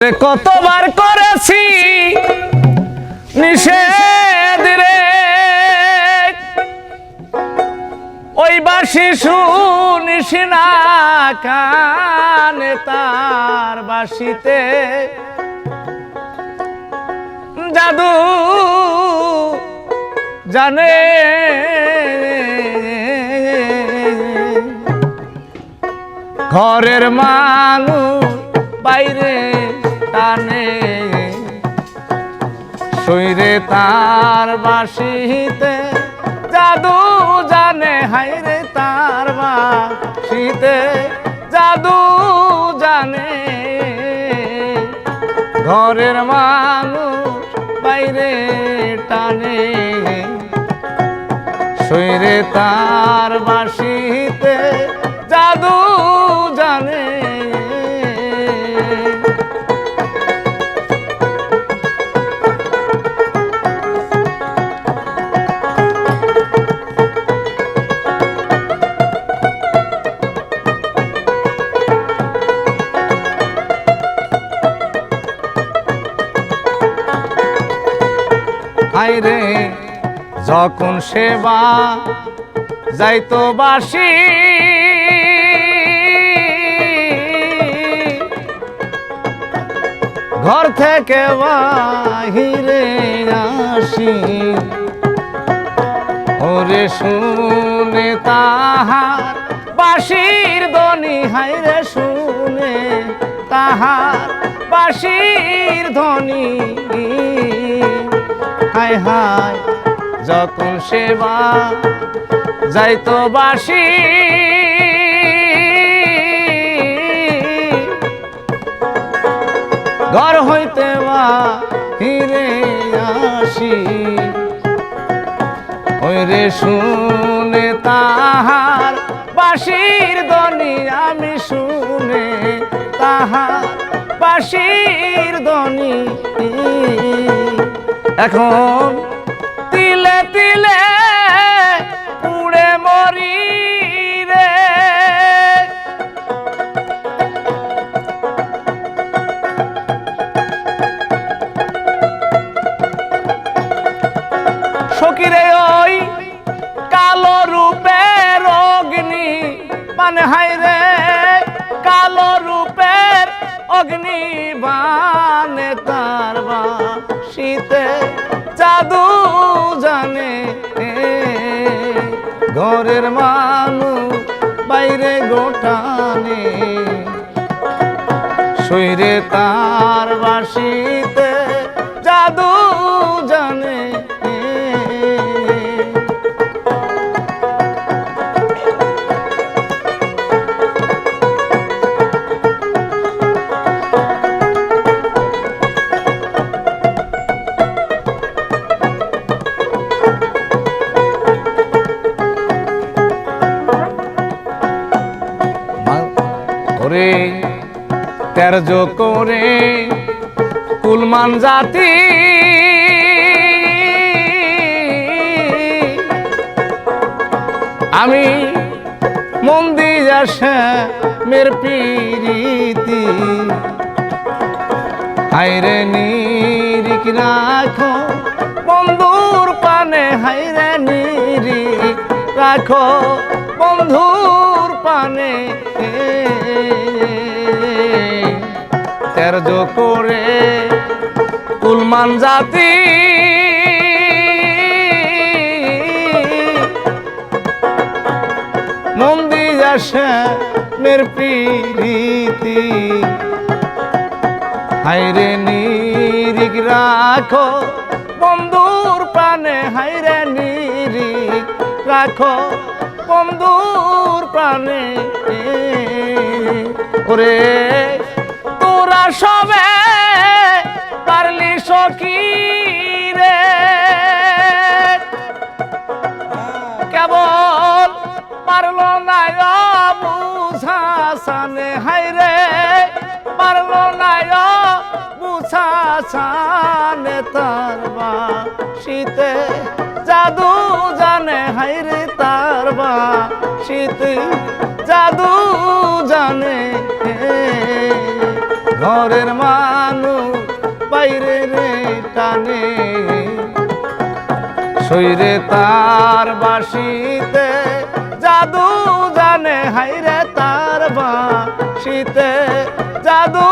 কতবার করেছি? নিষেধ রে। ওই বা শিশু না কানে তার বাসিতে। জাদু জানে। ঘরের মানুষ বাইরে টানে। শৈরে তার বাসিতে জাদু জানে হাইরে তার বাসিতে জাদু জানে। ঘরের মানুষ বাইরে টানে। শৈরে তার বাসিতে হাইরে যখন সেবা যাইতো বাসি ঘর থেকে বাহিরে আসি। ওরে শুনে তাহার বাসির দনি হাইরে শুনে তাহার বাসির ধ্বনি। হায় হায়, যখন সেবা যাইতো বাসি ঘর হইতে বা হিরে আসি, ওই রে শুনে তাহার বাসির দনি আমি শুনে তাহার বাসির দনি এখন তিলে তিলে উড়ে মরি রে। সকিরে ওই কালো রূপের অগ্নি মানে হাই রে, কালো রূপের অগ্নি বানে তার শীতে জাদু জানে। ঘরের মানু বাইরে গোটানে। শৈরে তার বাসিতে করে তেরজ করে, কুলমান জাতি। আমি মন্দির আসে মের পিরিতি। হাইরে নিরিক রাখো বন্ধুর পানে হাইরে নিরিক রাখো। পানে তেরজ করে কুলমান জাতি। মন্দির আসে মের প্রীতি। হাইরে নিরিক রাখো বন্ধুর প্রাণে হাইরে নিরিক রাখো বন্ধুর প্রাণে। ওরে, তোরা সবে পারলি সখী রে। কেবল পারল না বুঝাসানে হাইরে পারল না বুঝাসানে তার বা শীতে জাদু জানে হাইরে তার শীতে জাদু জানে। ঘরের মানুষ বাইরে রে টানে। শৈরে তার বাসিতে জাদু জানে। হাইরে তার বাসিতে জাদু